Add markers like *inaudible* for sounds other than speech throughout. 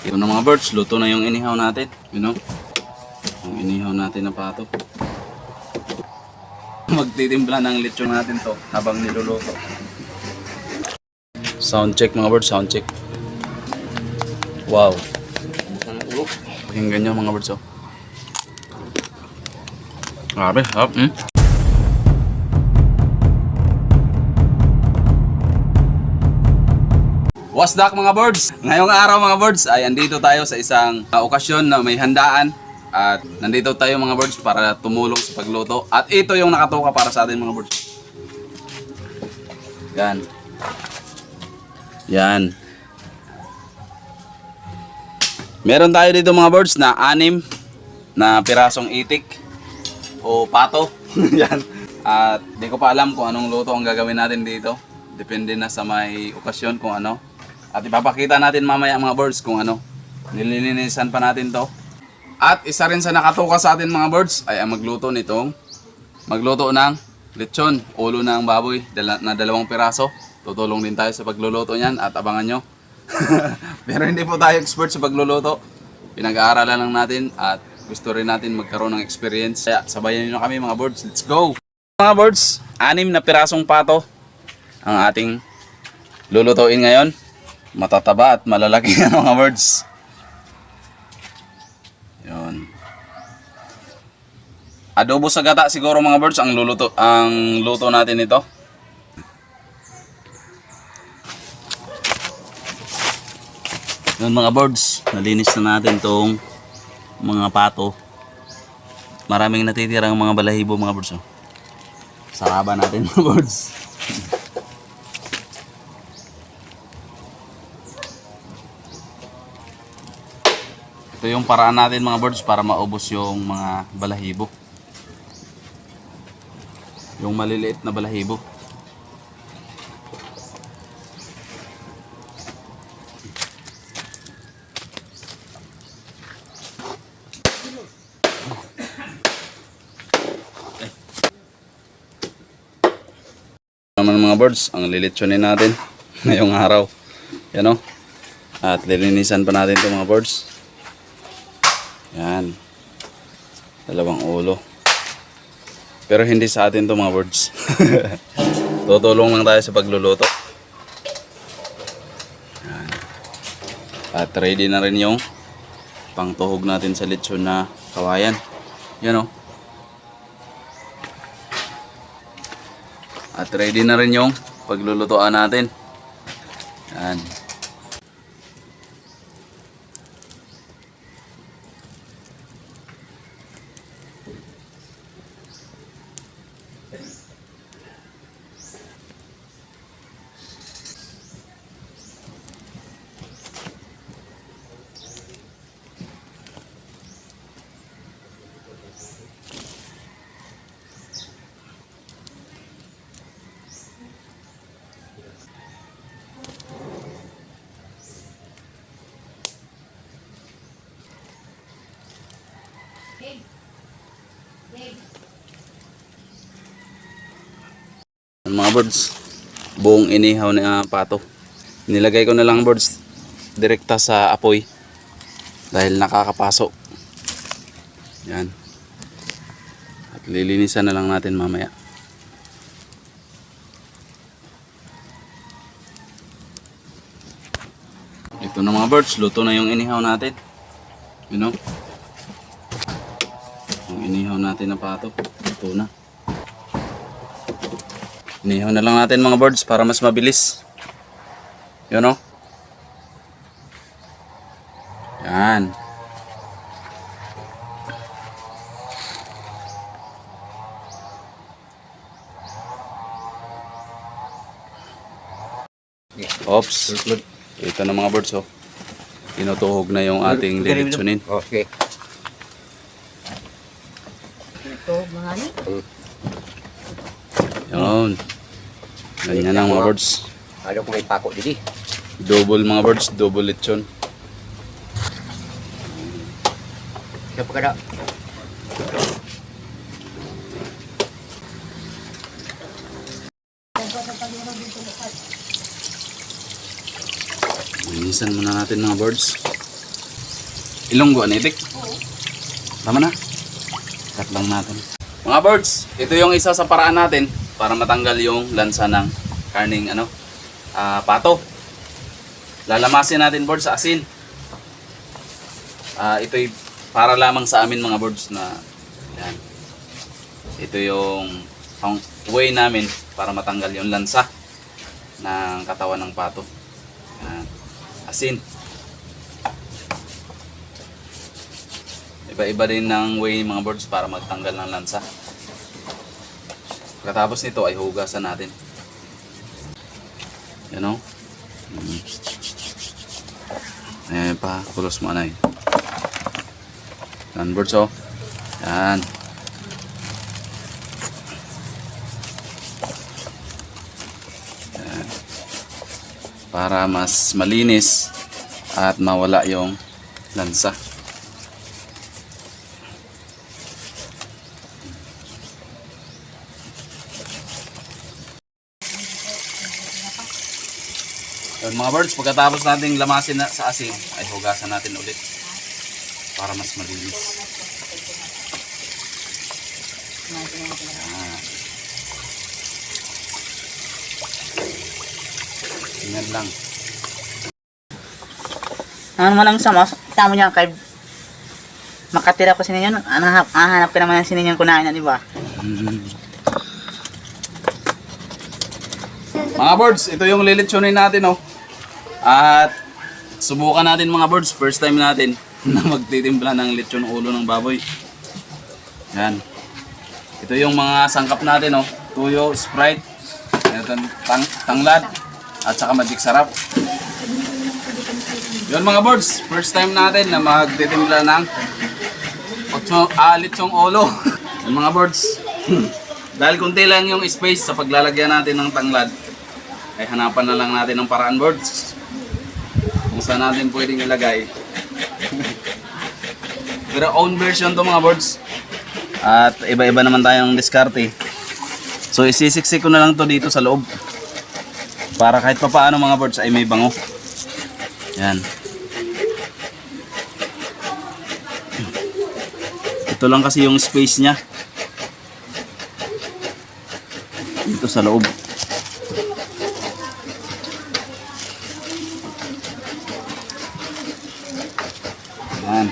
Ito na mga birds, luto na yung inihaw natin. You know? Yung inihaw natin na pato. *laughs* Magtitimpla ng lechon natin to habang niluluto. Sound check mga birds, sound check. Wow. Pakinggan nyo mga birds oh. Grabe, harap. Hmm? What's up mga birds? Ngayong araw mga birds ay andito tayo sa isang uh, okasyon na may handaan at nandito tayo mga birds para tumulong sa pagluto at ito yung nakatuka para sa atin mga birds. Yan. Yan. Meron tayo dito mga birds na anim na pirasong itik o pato. *laughs* Yan. At di ko pa alam kung anong luto ang gagawin natin dito. Depende na sa may okasyon kung ano. At ipapakita natin mamaya mga birds kung ano. Nililinisan pa natin to. At isa rin sa nakatuka sa atin mga birds ay ang magluto nitong magluto ng lechon, ulo ng baboy na dalawang piraso. Tutulong din tayo sa pagluluto niyan at abangan nyo. *laughs* Pero hindi po tayo expert sa pagluluto. Pinag-aaralan lang natin at gusto rin natin magkaroon ng experience. Kaya sabayan nyo kami mga birds. Let's go! Mga birds, anim na pirasong pato ang ating lulutuin ngayon. Matataba at malalaki *laughs* ang mga birds. Yun. Adobo sa gata siguro mga birds ang luluto ang luto natin ito. Yun mga birds, nalinis na natin tong mga pato. Maraming natitirang mga balahibo mga birds. Oh. Saraba natin *laughs* mga birds. Ito yung paraan natin mga birds para maubos yung mga balahibo. Yung maliliit na balahibo. naman mga birds, ang lilitsunin natin *laughs* ngayong araw. Yan o. At lilinisan pa natin itong mga birds. Yan. Dalawang ulo. Pero hindi sa atin to mga birds. *laughs* Tutulong lang tayo sa pagluluto. Yan. At ready na rin yung pangtuhog natin sa lechon na kawayan. Yan o. At ready na rin yung paglulutoan natin. Yan. Ang mga birds, buong inihaw na pato. Nilagay ko na lang birds direkta sa apoy dahil nakakapaso. Yan. At lilinisan na lang natin mamaya. Ito na mga birds, luto na yung inihaw natin. You know? Yung inihaw natin na pato, luto na. Inihaw na lang natin mga birds para mas mabilis. Yun o. Yan. Oops. Ito na mga birds oh. Tinutuhog na yung ating lilitsunin. Okay. Ito, mga ni. Yun. Ganyan ang mga birds. Ano kung may pako dito? Double mga birds, double lechon. Siya pa kada. Linisan muna natin mga birds. Ilonggo ano itik? Tama na. Cut lang natin. Mga birds, ito yung isa sa paraan natin para matanggal yung lansa ng karning ano, ah, pato. Lalamasin natin birds sa asin. Ah, ito'y para lamang sa amin mga birds na yan. Ito yung ang way namin para matanggal yung lansa ng katawan ng pato. Yan. Asin. Iba-iba din ng way mga birds para magtanggal ng lansa. Pagkatapos nito ay hugasan natin. Yan o. Mm. Ayan pa, kulos mo. Yan birds o. Yan. Para mas malinis at mawala yung lansa. Mga birds, pagkatapos nating lamasin na sa asin, ay hugasan natin ulit para mas malinis. Yan. Ganyan lang. Ano mo lang sa mas, tamo niya kay makatira ko sininyo, ahanap, ahanap ka naman ng sininyo kunain na, di ba? Mga birds, ito yung lilitsunin natin oh. At subukan natin mga birds, first time natin *laughs* na magtitimpla ng lechon ulo ng baboy. Yan. Ito yung mga sangkap natin oh. Tuyo, Sprite, tang tanglad, at saka magic sarap. Yun mga birds, first time natin na magtitimpla ng ah, lechong ulo. *laughs* Yun mga birds. *laughs* Dahil kunti lang yung space sa paglalagyan natin ng tanglad, ay hanapan na lang natin ng paraan kung saan natin pwedeng ilagay. *laughs* Pero own version to mga boards. At iba-iba naman tayong diskarte. So isisiksik ko na lang to dito sa loob. Para kahit papaano mga boards ay may bango. Yan. *clears throat* Ito lang kasi yung space nya dito sa loob Yan.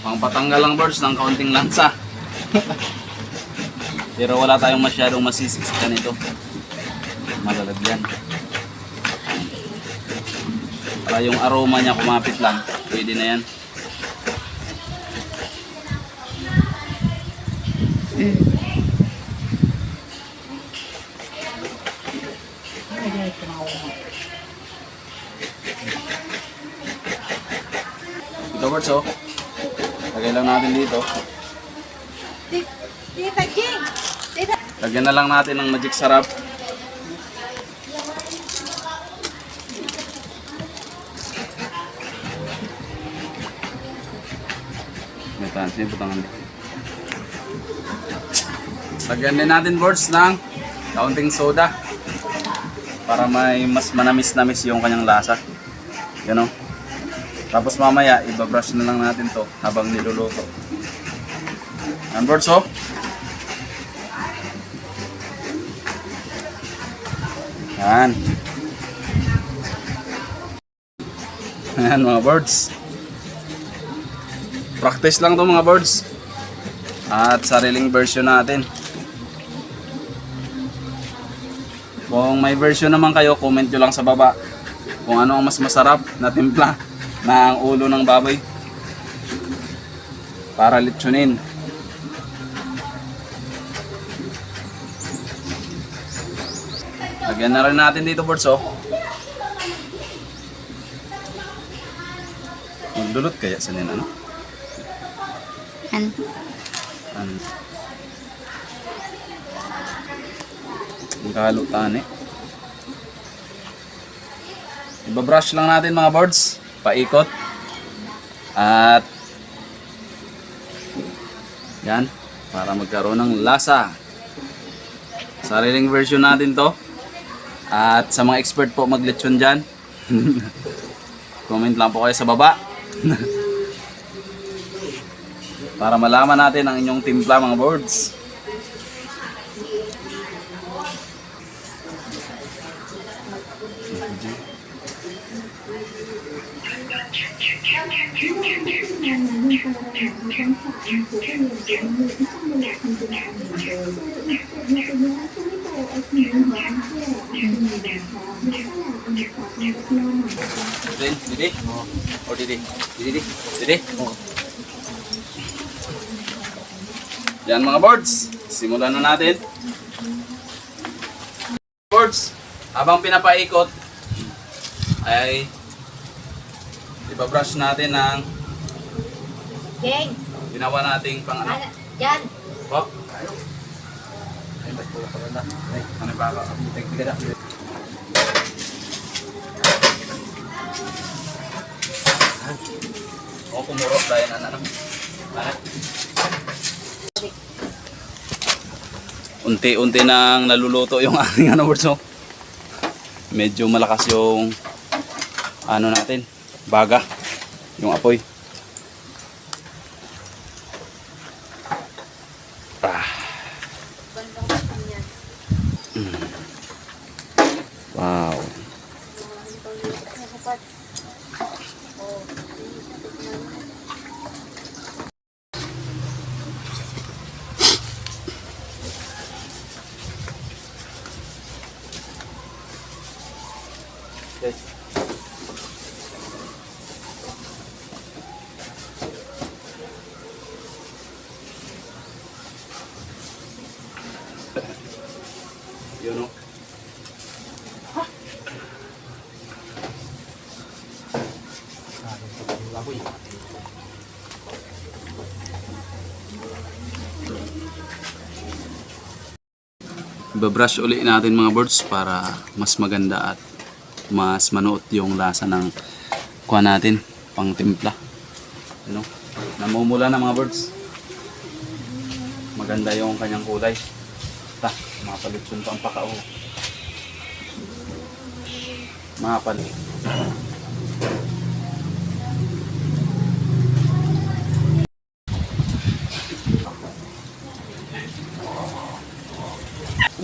Pangpatanggal lang birds ng kaunting lansa. *laughs* Pero wala tayong masyadong masisiksikan ito. Malalagyan. Para yung aroma niya kumapit lang, pwede na yan. Ito birds oh. Lagay lang natin dito. Tita Jing! Lagyan na lang natin ng magic sarap. Tansin, putangan din. Lagyan din natin boards ng kaunting soda para may mas manamis-namis yung kanyang lasa. Yan o. Tapos mamaya, ibabrush na lang natin to habang niluluto. Yan boards oh. Yan. Yan mga birds. Practice lang to mga birds. At sariling version natin. Kung may version naman kayo, comment nyo lang sa baba. Kung ano ang mas masarap na timpla ng ulo ng baboy. Para litsunin. Lagyan na rin natin dito, birds, oh. Magdulot kaya sa nila, no? Yan. Ano? Magkahalo tani. Ibabrush lang natin mga birds. Paikot. At yan. Para magkaroon ng lasa. Sariling version natin to. At sa mga expert po maglechon dyan, *laughs* comment lang po kayo sa baba. *laughs* Para malaman natin ang inyong timpla mga boards. Didi, Didi. O Didi. Didi, Didi. Yan mga boards. Simulan na natin. Boards, habang pinapaikot ay ibabrush natin ng Jing, ginawa nating pang ano. dyan. Po. Ano ba ba? O kumurot dahil ano ano. Unti-unti nang naluluto yung *laughs* ating ano burso. Medyo malakas yung ano natin, baga, yung apoy. Wow. Yun o. Ibabrush uli natin mga birds para mas maganda at mas manuot yung lasa ng kuha natin pang timpla. Ano? Namumula na mga birds. Maganda yung kanyang kulay. Ta, mapalutsun pa ang pakao. Mapal.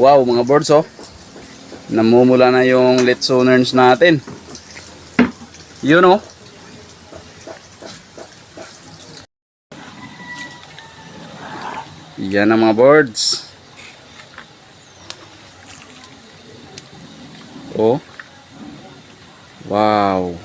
Wow, mga birds oh. Namumula na yung lechoners natin. Yun oh. Yan ang mga birds. Oh. Wow.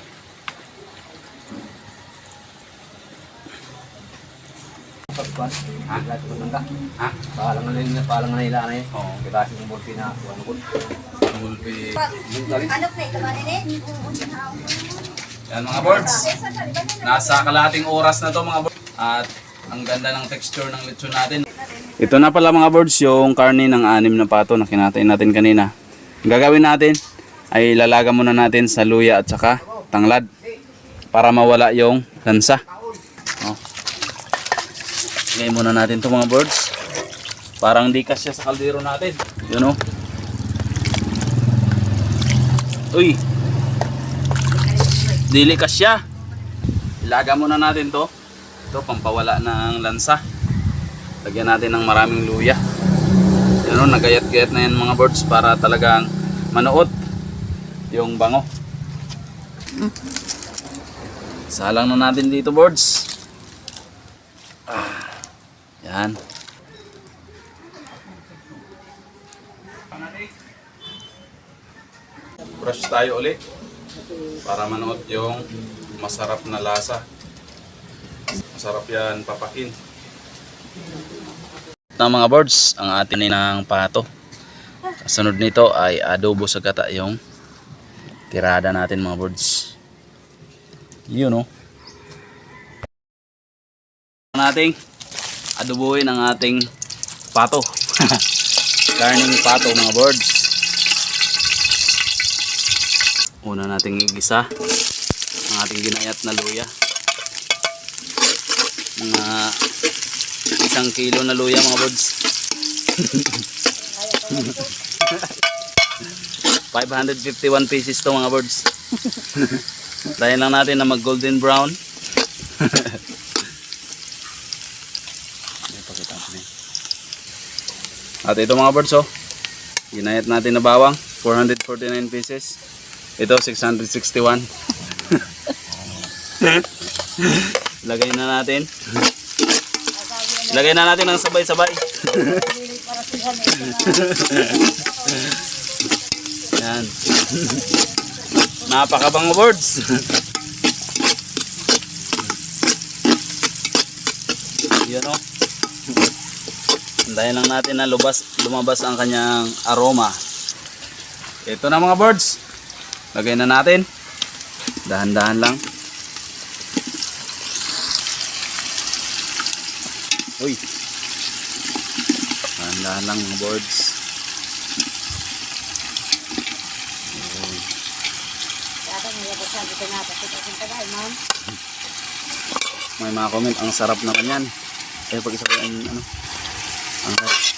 Ha? Lahat ko nangga. Ha? Palang na nila, palang na nila na yun. Oo. Kita yung bulpi na, ano ko. Mulpi. Ano na ito, manin Yan mga birds. Nasa kalahating oras na to mga birds. At ang ganda ng texture ng lechon natin. Ito na pala mga birds yung karne ng anim na pato na kinatay natin kanina. Ang gagawin natin ay lalaga muna natin sa luya at saka tanglad para mawala yung lansa. Oh. Lagay muna natin to mga birds. Parang di kasya sa kaldero natin. Yun oh. Uy, Dili kasya. Ilaga muna natin to. Ito, pampawala ng lansa. Lagyan natin ng maraming luya. Yan o, nagayat-gayat na yan mga birds para talagang manuot yung bango. Salang na natin dito birds. Yan. Brush tayo ulit para manood yung masarap na lasa. Masarap yan papakin. Na mga birds, ang atin ng pato. Kasunod nito ay adobo sa gata yung tirada natin mga birds. Yun oh. nating adobohin ang ating pato. *laughs* Karning pato mga birds. Una nating igisa ang ating ginayat na luya. Mga isang kilo na luya mga buds. 551 *laughs* pieces to mga birds. *laughs* Dahil lang natin na mag golden brown. Ayan, pakita ko na yun. At ito mga birds oh. Ginayat natin na bawang. 449 pieces. Ito 661. *laughs* Lagay na natin. Lagay na natin ng sabay-sabay. *laughs* Yan. Napakabang words. Yan o. Antayin lang natin na lubas, lumabas ang kanyang aroma. Ito na mga birds. Lagay na natin. Dahan-dahan lang. Uy. Dahan-dahan lang mga birds. May mga comment, ang sarap na kanyan. Kaya pag isa ang ano, ang sarap.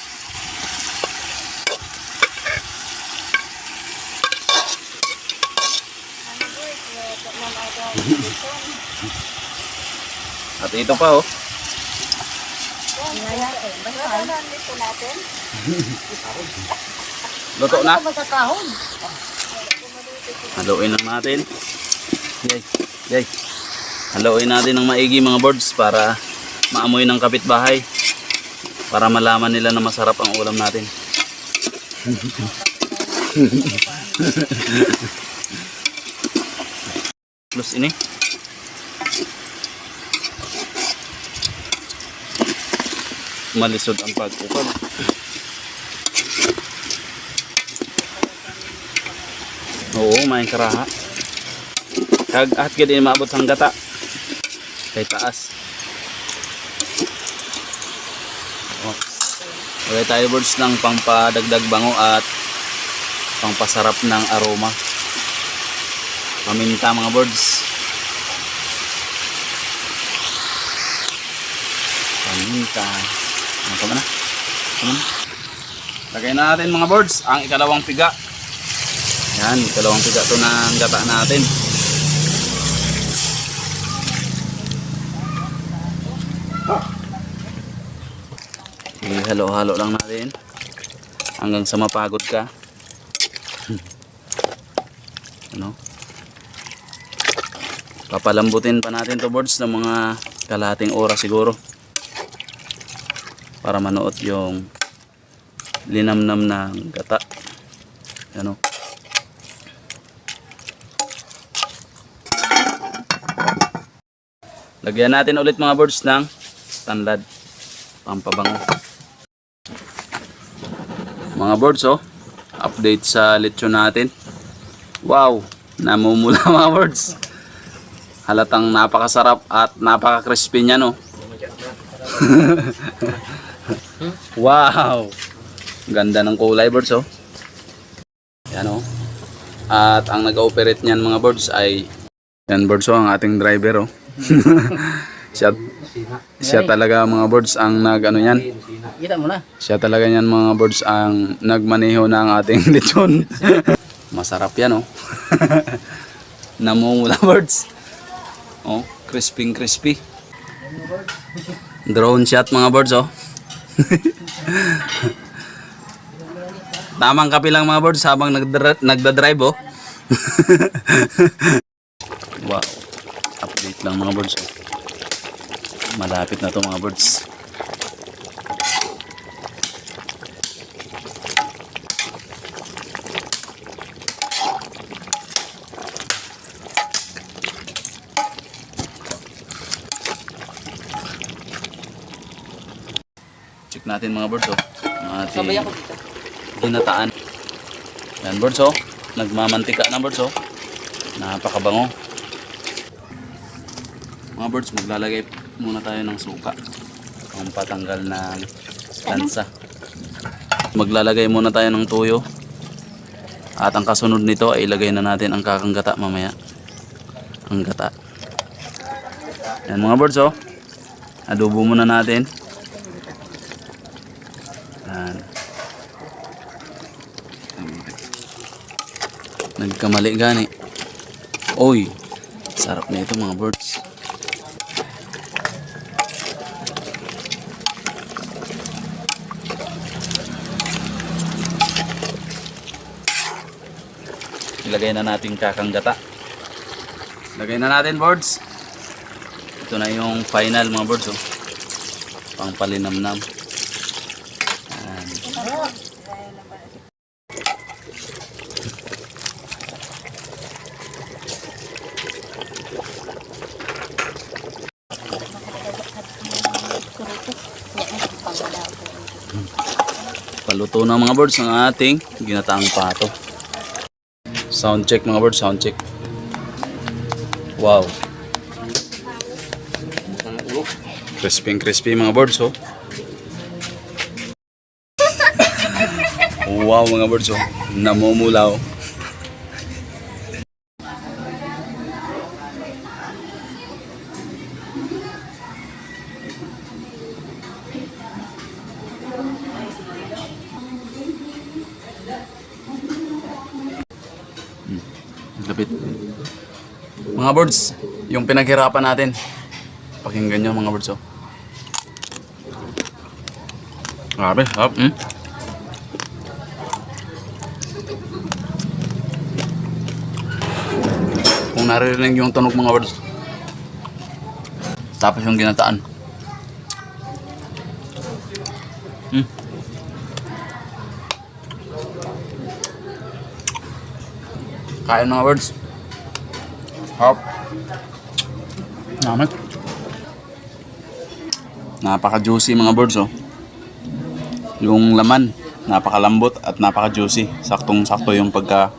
At ito pa oh. Luto na. Haluin lang natin. Yay. Yay. Haluin natin ng maigi mga birds para maamoy ng kapitbahay. Para malaman nila na masarap ang ulam natin. *laughs* Plus ini. Malisod ang pag-ukod. Oo, may karaha. Kag at gid maabot sang gata. Kay taas. Oh. Okay tayo birds ng pangpadagdag bango at pangpasarap ng aroma. Paminta mga birds. Paminta. Ano ka na? Ano na? Lagay na natin mga birds ang ikalawang piga. Yan, dalawang piga to ng gata natin. Ihalo-halo lang natin hanggang sa mapagod ka. *laughs* ano? Papalambutin pa natin to boards ng mga kalahating oras siguro. Para manuot yung linamnam ng gata. Ano? Lagyan natin ulit mga birds ng tanlad. Pampabango. Mga birds oh. Update sa lechon natin. Wow! Namumula *laughs* mga birds. Halatang napakasarap at napaka-crispy niya no. *laughs* wow! Ganda ng kulay birds oh. Yan oh. At ang nag-ooperate niyan mga birds ay yan birds oh, ang ating driver oh. *laughs* siya, siya talaga mga birds ang nag ano yan. Kita mo na. Siya talaga yan mga birds ang nagmaneho ng ating *laughs* lechon. Masarap yan oh. *laughs* Namumula birds. Oh, crispy crispy. Drone shot mga birds oh. *laughs* Tamang kape lang mga birds habang nagdra- nagda-drive oh. *laughs* wow. Update lang mga oh. Malapit na to mga birds. Natin mga birds oh. Ang ating Sabay ako dito. ginataan. Yan birds oh. Nagmamantika na birds oh. Napakabango. Mga birds, maglalagay muna tayo ng suka. Ang patanggal ng lansa. Maglalagay muna tayo ng tuyo. At ang kasunod nito ay ilagay na natin ang kakang gata mamaya. Ang gata. Yan mga birds oh. Adobo muna natin. Nagkamali gani. Oy, sarap na ito mga birds. Ilagay na natin kakanggata. Lagay na natin birds. Ito na yung final mga birds oh. Pang palinamnam. Paluto na mga birds ang ating ginataang pato. Sound check mga birds, sound check. Wow. Crispy crispy mga birds oh. wow mga birds oh. Namumulaw. Mga birds, yung pinaghirapan natin. Pakinggan nyo mga birds oh. Grabe, sarap. Hmm? Kung naririnig yung tunog mga birds. Tapos yung ginataan. Hmm. Kain mga birds. Hop. Naman. Napaka-juicy mga birds oh. Yung laman, napakalambot at napaka-juicy. Saktong-sakto yung pagka